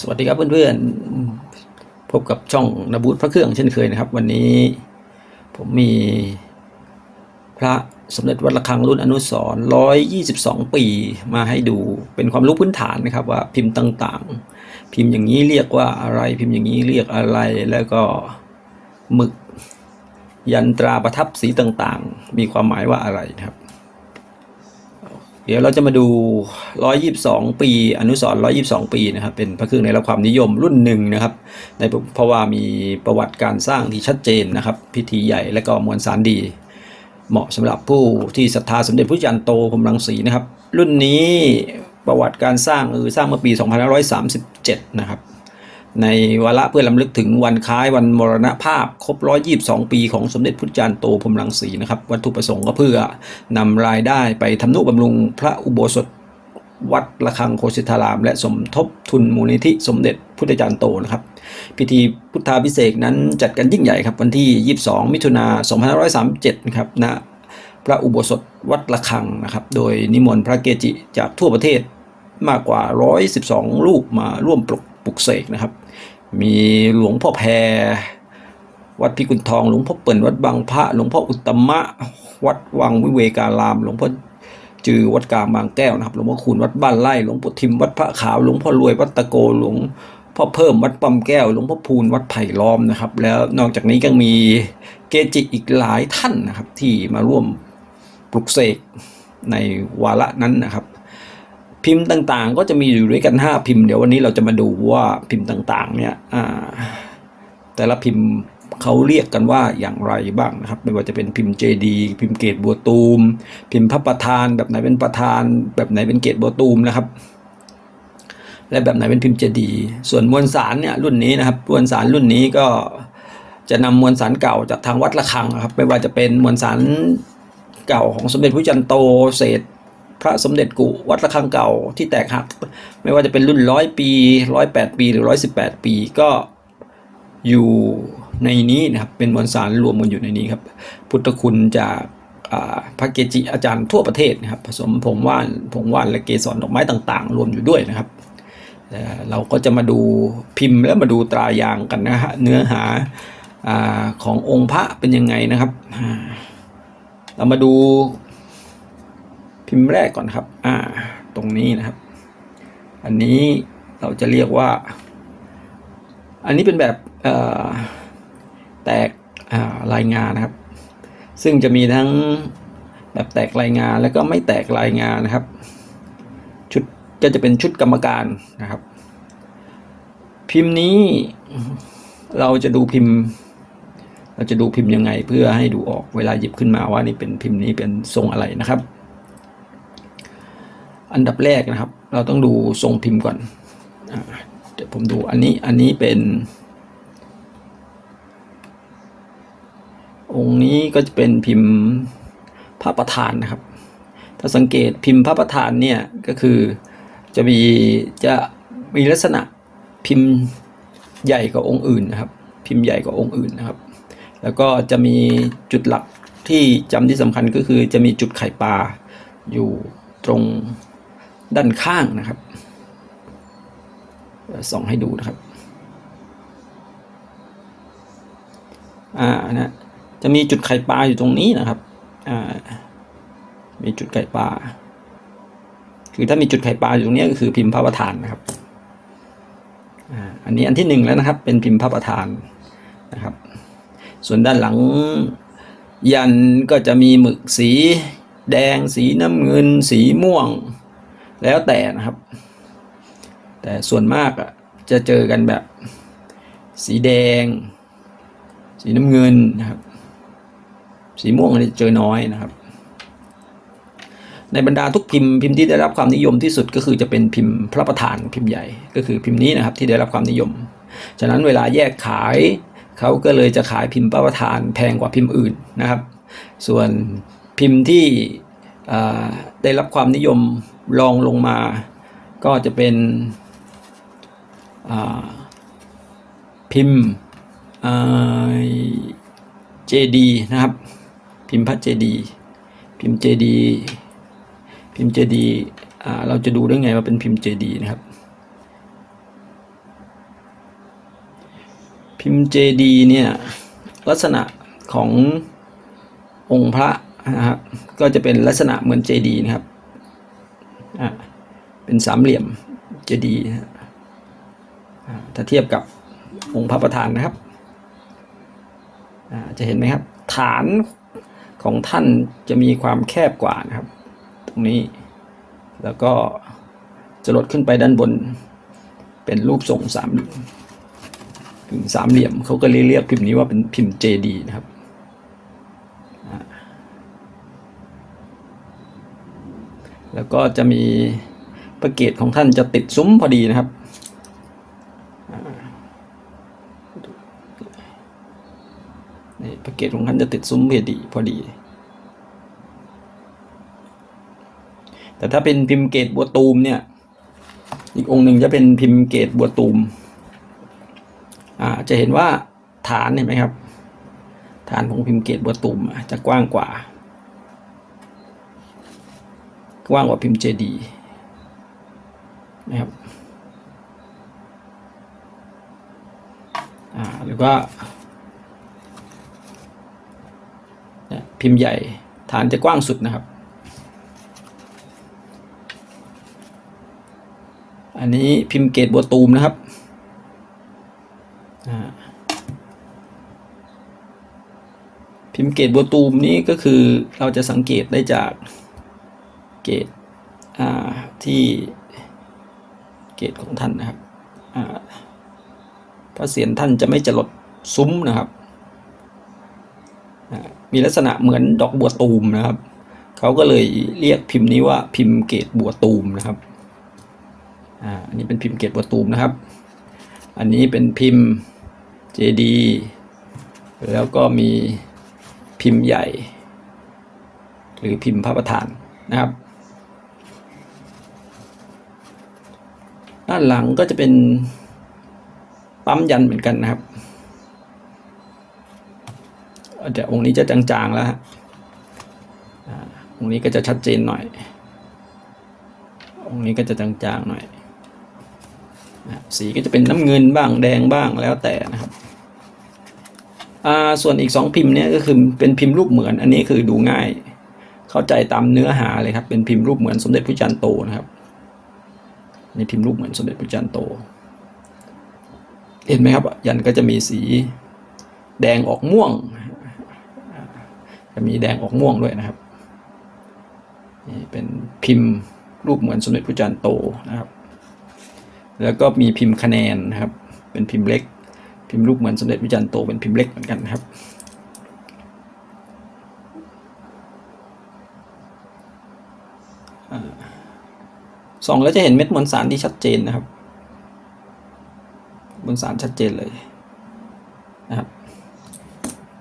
สวัสดีครับเพื่อนๆ พบกับช่องนบูตพระเครื่องเช่นเคยนะครับ วันนี้ผมมีพระสมเด็จวัดระฆังรุ่นอนุสรณ์122ปีมาให้ดูเป็นความรู้พื้นฐานนะครับว่าพิมพ์ต่างๆ พิมพ์อย่างนี้เรียกว่าอะไรพิมพ์อย่างนี้เรียกอะไรแล้วก็หมึกยันตราประทับสีต่างๆ มีความหมายว่าอะไรนะครับ เดี๋ยวเราจะมาดู 122 ปี อนุสร122 ปีนะครับ เป็นพระเครื่องในรับความนิยมรุ่นหนึ่งนะครับ ในเพราะว่ามีประวัติการสร้างที่ชัดเจนนะครับ พิธีใหญ่และก็มวลสารดี เหมาะสำหรับผู้ที่ศรัทธาสมเด็จพระจันโตพรมรังสีนะครับ รุ่นนี้ประวัติการสร้างคือสร้างเมื่อปี 2537 นะครับ ในวาระเพื่อลำลึกถึงวันคล้ายวันมรณภาพ ครบ 122 ปีของสมเด็จพุทธจารย์โตพรมรังสีนะครับวัตถุประสงค์ก็เพื่อนำรายได้ไปทำนุบำรุงพระอุโบสถวัดระฆังโคสิตาราม และสมทบทุนมูลนิธิสมเด็จพุทธจารย์โตนะครับ พิธีพุทธาพิเศษนั้นจัดกันยิ่งใหญ่ครับวันที่ 22 มิถุนา2537นะครับณพระอุโบสถวัดระฆังนะครับ โดยนิมนต์พระเกจิจากทั่วประเทศมากกว่า 112 รูปมาร่วมปลุกปลุกเสกนะครับ มีหลวงพ่อแพร วัดพิกุลทอง หลวงพ่อเปิ่นวัดบางพระ หลวงพ่ออุตมะ วัดวังวิเวการาม หลวงพ่อจือวัดกลางบางแก้วนะครับ หลวงพ่อคูณวัดบ้านไร่ หลวงปู่ทิมวัดพระขาว หลวงพ่อรวยวัดตะโก หลวงพ่อเพิ่มวัดปั๊มแก้ว หลวงพ่อพูนวัดไผ่ล้อมนะครับ แล้วนอกจากนี้ก็มีเกจิอีกหลายท่านนะครับที่มาร่วมปลุกเสกในวาระนั้นนะครับ พิมพ์ต่างๆ ก็จะมีอยู่ด้วยกัน 5 พิมพ์เดี๋ยววันนี้เราจะมาดูว่าพิมพ์ต่างๆ เนี่ยแต่ละพิมพ์เขาเรียกกันว่าอย่างไรบ้างนะครับ ไม่ว่าจะเป็นพิมพ์เจดีพิมพ์เกตบัวตูม พิมพ์พระประธาน แบบไหนเป็นประธาน แบบไหนเป็นเกตบัวตูมนะครับ และแบบไหนเป็นพิมพ์เจดีส่วนมวลสารเนี่ยรุ่นนี้นะครับมวลสารรุ่นนี้ก็จะนำมวลสารเก่าจากทางวัดระฆังนะครับ ไม่ว่าจะเป็นมวลสารเก่าของสมเด็จพระจันโตเศษ พระสมเด็จกุวัดระฆังเก่าที่แตกหัก ไม่ว่าจะเป็นรุ่นร้อยปีร้อยแปดปีหรือร้อยสิบแปดปีก็อยู่ในนี้นะครับเป็นมวลสารรวมกันอยู่ในนี้ครับ พุทธคุณจากพระเกจิอาจารย์ทั่วประเทศนะครับ ผสมผงว่านผงว่านและเกสรดอกไม้ต่าง ๆ รวมอยู่ด้วยนะครับเราก็จะมาดูพิมพ์แล้วมาดูตรายางกันนะฮะเนื้อหาอขององค์พระเป็นยังไงนะครับ เรามาดู พิมพ์แรกก่อนครับ อ่า ตรงนี้นะครับ อันนี้เราจะเรียกว่า อันนี้เป็นแบบแตกอ่ารายงานนะครับ ซึ่งจะมีทั้งแบบแตกรายงานแล้วก็ไม่แตกรายงานนะครับ ชุดก็จะเป็นชุดกรรมการนะครับ พิมพ์นี้เราจะดูพิมพ์ เราจะดูพิมพ์ยังไงเพื่อให้ดูออกเวลาหยิบขึ้นมาว่านี่เป็นพิมพ์นี้เป็นทรงอะไรนะครับ อันดับแรกนะครับ เราต้องดูทรงพิมพ์ก่อนอเดี๋ยวผมดูอันนี้อันนี้เป็น องค์นี้ก็จะเป็นพิมพ์พระประธานนะครับ ถ้าสังเกตพิมพ์พระประธานเนี่ยก็คือจะมีจะมีลักษณะพิมพ์ใหญ่กว่าองค์อื่นนะครับ พิมพ์ใหญ่กว่าองค์อื่นนะครับ แล้วก็จะมีจุดหลักที่จำที่สำคัญก็คือจะมีจุดไข่ปลาอยู่ตรง ด้านข้างนะครับส่องให้ดูนะครับอ่านะจะมีจุดไข่ปลาอยู่ตรงนี้นะครับอ่ามีจุดไข่ปลาคือถ้ามีจุดไข่ปลาอยู่ตรงนี้ก็คือพิมพ์พระประธานนะครับอ่าอันนี้อันที่หนึ่งแล้วนะครับ เป็นพิมพ์พระประธานนะครับ ส่วนด้านหลังยันก็จะมีหมึกสีแดงสีน้ำเงิน สีม่วง แล้วแต่นะครับ แต่ส่วนมากอะจะเจอกันแบบสีแดง สีน้ำเงินนะครับ สีม่วงนี่เจอน้อยนะครับ ในบรรดาทุกพิมพ์พิมพ์ที่ได้รับความนิยมที่สุดก็คือจะเป็นพิมพ์พระประธานพิมพ์ใหญ่ก็คือพิมพ์นี้นะครับที่ได้รับความนิยม ฉะนั้นเวลาแยกขายเขาก็เลยจะขายพิมพ์พระประธานแพงกว่าพิมพ์อื่นนะครับ ส่วนพิมพ์ที่ได้รับความนิยม รองลงมา ก็จะเป็นพิมพ์เจดีนะครับ พิมพ์พระเจดี พิมพ์เจดีพิมพ์เจดีเราจะดูได้ไงว่าเป็นพิมพ์เจดีนะครับ พิมพ์เจดีเนี่ยลักษณะขององค์พระนะครับก็จะเป็นลักษณะเหมือนเจดีนะครับ อ่าเป็นสามเหลี่ยมเจดีนะฮะอ่าถ้าเทียบกับองค์พระประธานนะครับจะเห็นไหมครับ ฐานของท่านจะมีความแคบกว่านะครับ ตรงนี้แล้วก็จะลดขึ้นไปด้านบน เป็นรูปทรงสามถึงสามเหลี่ยมเขาก็เรียกพิมพ์นี้ว่าเป็นพิมพ์เจดีนะครับอ่า แล้วก็จะมีพระเกศของท่านจะติดซุ้มพอดีนะครับ นี่พระเกศของท่านจะติดซุ้มพอดีพอดี แต่ถ้าเป็นพิมพ์เกตบัวตูมเนี่ย อีกองค์หนึ่งจะเป็นพิมพ์เกตบัวตูม อ่า จะเห็นว่าฐานเห็นไหมครับ ฐานของพิมพ์เกตบัวตูมจะกว้างกว่า กว้างกว่าพิมพ์เจดีนะครับหรือว่าพิมพ์ใหญ่ฐานจะกว้างสุดนะครับ อันนี้พิมพ์เกตบัวตูมนะครับพิมพ์เกตบัวตูมนี้ก็คือเราจะสังเกตได้จาก เกตที่เกตของท่านนะครับพระเศียรท่านจะไม่จะลดซุ้มนะครับมีลักษณะเหมือนดอกบัวตูมนะครับเขาก็เลยเรียกพิมพ์นี้ว่าพิมพ์เกตบัวตูมนะครับอันนี้เป็นพิมพ์เกตประตูมนะครับ อันนี้เป็นพิมพ์ JD แล้วก็มีพิมพ์ใหญ่ หรือพิมพ์พระประธานนะครับ ด้านหลังก็จะเป็นปั๊มยันเหมือนกันนะครับแต่องค์นี้จะจางๆแล้วฮะองค์นี้ก็จะชัดเจนหน่อย องค์นี้ก็จะจางๆหน่อย สีก็จะเป็นน้ำเงินบ้างแดงบ้างแล้วแต่นะครับส่วนอีกสองพิมพ์เนี่ยก็คือเป็นพิมพ์รูปเหมือน อันนี้คือดูง่าย เข้าใจตามเนื้อหาเลยครับ เป็นพิมพ์รูปเหมือนสมเด็จพระจันทร์โตนะครับ นี่พิมพ์รูปเหมือนสมเด็จพระจันทร์โต เห็นไหมครับ ยันก็จะมีสีแดงออกม่วง จะมีแดงออกม่วงด้วยนะครับ นี่เป็นพิมพ์รูปเหมือนสมเด็จพระจันทร์โตนะครับ แล้วก็มีพิมพ์คะแนนนะครับ เป็นพิมพ์เล็ก พิมพ์รูปเหมือนสมเด็จพระจันทร์โตเป็นพิมพ์เล็กเหมือนกันนะครับ ส่องแล้วจะเห็นเม็ดมวลสารที่ชัดเจนนะครับ มวลสารชัดเจนเลยนะครับ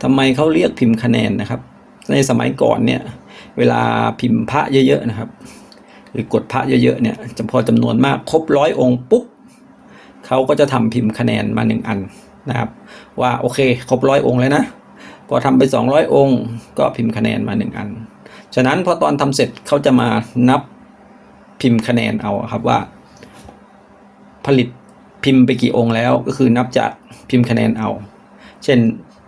ทำไมเขาเรียกพิมพ์คะแนนนะครับ ในสมัยก่อนเนี่ย เวลาพิมพ์พระเยอะๆนะครับ หรือกดพระเยอะๆเนี่ยจำพอจำนวนมากครบร้อยองค์ปุ๊บเขาก็จะทำพิมพ์คะแนนมาหนึ่งอันนะครับ ว่าโอเค ครบร้อยองค์แล้วนะพอทำไป 200 องค์ ก็พิมพ์คะแนนมาหนึ่งอัน ฉะนั้นพอตอนทำเสร็จเขาจะมานับ พิมพ์คะแนนเอาครับว่า ผลิตพิมพ์ไปกี่องค์แล้วก็คือนับจากพิมพ์คะแนนเอา เช่น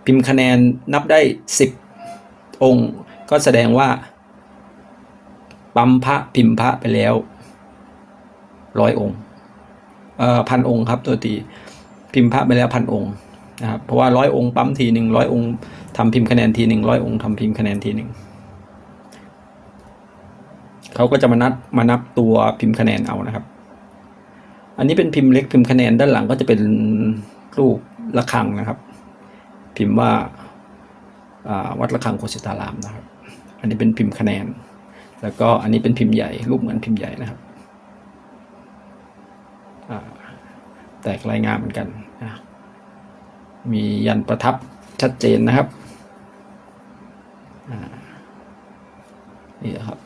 พิมพ์คะแนนนับได้ 10 องค์ ก็แสดงว่า ปั๊มพระพิมพ์พระไปแล้วร้อยองค์เอ่อพันองค์ครับตัวตีพิมพ์พระไปแล้วพันองค์นะครับเพราะว่าร้อยองค์ปั๊มทีหนึ่งร้อยองค์ทำพิมพ์คะแนนทีหนึ่งร้อยองค์ทำพิมพ์คะแนนทีหนึ่ง เขาก็จะมานัดมานับตัวพิมพ์คะแนนเอานะครับ อันนี้เป็นพิมพ์เล็กพิมพ์คะแนนด้านหลังก็จะเป็นรูประฆังนะครับ พิมพ์ว่าวัดระฆังโคสิตารามนะครับ อันนี้เป็นพิมพ์คะแนน แล้วก็อันนี้เป็นพิมพ์ใหญ่ รูปเหมือนพิมพ์ใหญ่นะครับแตกรายงานเหมือนกันนะมียันประทับชัดเจนนะครับ นี่ครับ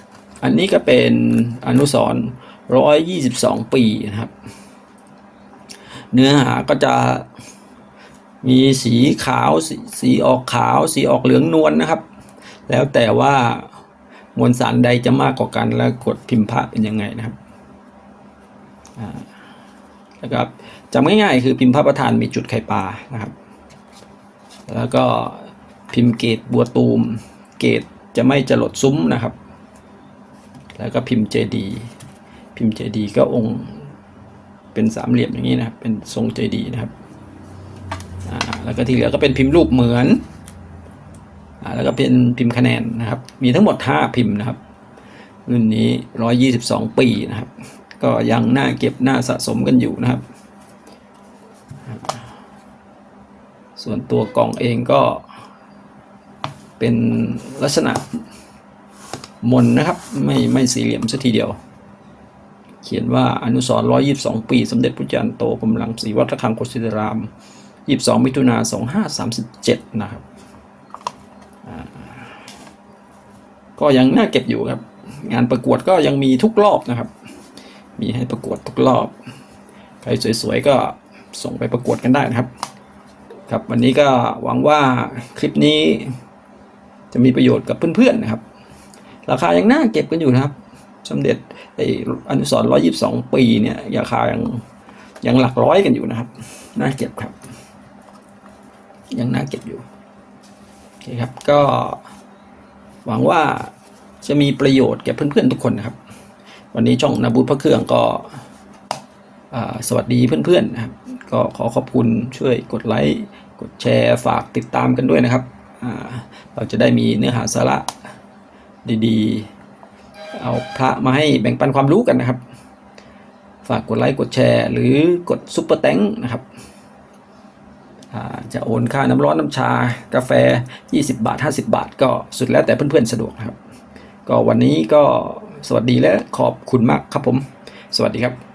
อันนี้ก็เป็นอนุสรณ์ร้อยยี่สิบสองปีนะครับ เนื้อหาก็จะมีสีขาวสสีออกขาว สีออกเหลืองนวลนะครับ แล้วแต่ว่ามวลสารใดจะมากกว่ากันแล้วกดพิมพ์พระเป็นยังไงนะครับนะครับจำง่ายๆ คือพิมพ์พระประธานมีจุดไข่ปลานะครับ แล้วก็พิมพ์เกตบัวตูม เกตจะไม่จรดซุ้มนะครับ แล้วก็พิมพ์เจดีพิมพ์เจดีก็องค์เป็นสามเหลี่ยมอย่างนี้นะครับเป็นทรงเจดีนะครับแล้วก็ที่เหลือก็เป็นพิมพ์รูปเหมือนอแล้วก็เป็นพิมพ์คะแนนนะครับ มีทั้งหมด 5 พิมพ์นะครับรุ่นนี้ 122 ปีนะครับ ก็ยังน่าเก็บน่าสะสมกันอยู่นะครับ ส่วนตัวกล่องเองก็เป็นลักษณะ มนนะครับ ไม่ไม่สี่เหลี่ยมสัทีเดียว เขียนว่าอนุสรณ์122ปี สมเด็จพระจันทร์โตกำลังศรีวัดระฆังโคสิตราม22มิถุนา2537นะครับก็ยังน่าเก็บอยู่ครับ งานประกวดก็ยังมีทุกรอบนะครับ มีให้ประกวดทุกรอบ ใครสวยๆก็ส่งไปประกวดกันได้นะครับ ครับวันนี้ก็หวังว่าคลิปนี้จะมีประโยชน์กับเพื่อนๆนะครับ ราคายังน่าเก็บกันอยู่นะครับ สมเด็จไออนุสรณ์122ปีเนี่ยราคายังยังหลักร้อยกันอยู่นะครับ น่าเก็บครับ ยังน่าเก็บอยู่โอเคครับก็หวังว่าจะมีประโยชน์แก่เพื่อนๆทุกคนนะครับ วันนี้ช่องนาบูตพระเครื่องก็สวัสดีเพื่อนๆนะครับ ก็ขอขอบคุณช่วยกดไลค์กดแชร์ฝากติดตามกันด้วยนะครับ เราจะได้มีเนื้อหาสาระ ดีๆ เอาพระมาให้แบ่งปันความรู้กันนะครับ ฝากกดไลค์กดแชร์ หรือกดซุปเปอร์แตงนะครับจะโอนค่าน้ำร้อนน้ำชากาแฟ 20 บาท 50 บาท ก็สุดแล้วแต่เพื่อนๆสะดวกครับ ก็วันนี้ก็สวัสดีและขอบคุณมากครับผม สวัสดีครับ